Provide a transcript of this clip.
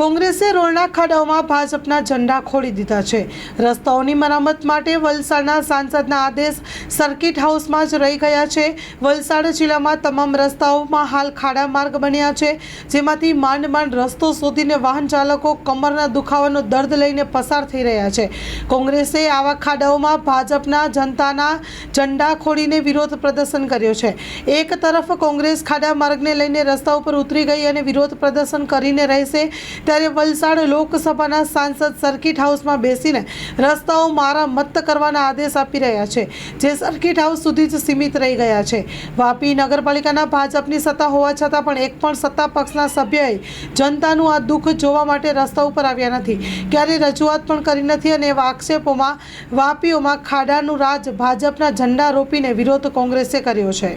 કોંગ્રેસે રોડના ખાડાઓમાં ભાજપના ઝંડા ખોડી દીધા છે. રસ્તાઓની મરામત માટે વલસાડના સાંસદના આદેશ સર્કિટ હાઉસમાં જ રહી ગયા છે. વલસાડ જિલ્લામાં તમામ રસ્તાઓમાં હાલ ખાડા માર્ગ બન્યા છે, જેમાંથી માંડ માંડ રસ્તો શોધીને વાહન ચાલકો કમરના દુખાવાનો દર્દ લઈને પસાર થઈ રહ્યા છે. કોંગ્રેસે આવા ખાડાઓમાં ભાજપના જનતાના ઝંડા ખોડીને વિરોધ પ્રદર્શન કર્યો છે. એક તરફ કોંગ્રેસ ખાડા માર્ગને લઈને રસ્તા ઉપર ઉતરી ગઈ અને વિરોધ પ્રદર્શન કરીને રહેશે ત્યારે વલસાડ લોકસભાના સાંસદ સર્કિટ હાઉસમાં બેસીને રસ્તાઓ મારા મત કરવાના આદેશ આપી રહ્યા છે, જે સર્કિટ હાઉસ સુધી જ સીમિત રહી ગયા છે. વાપી નગરપાલિકાના ભાજપની સત્તા હોવા છતાં પણ એક પણ સત્તા પક્ષના સભ્યએ જનતાનું આ દુઃખ જોવા માટે રસ્તા ઉપર આવ્યા નથી. ક્યારેય રજૂઆત પણ કરી નથી અને આક્ષેપોમાં વાપીઓમાં ખાડાનું રાજ ભાજપના ઝંડા રોપીને વિરોધ કોંગ્રેસે કર્યો છે.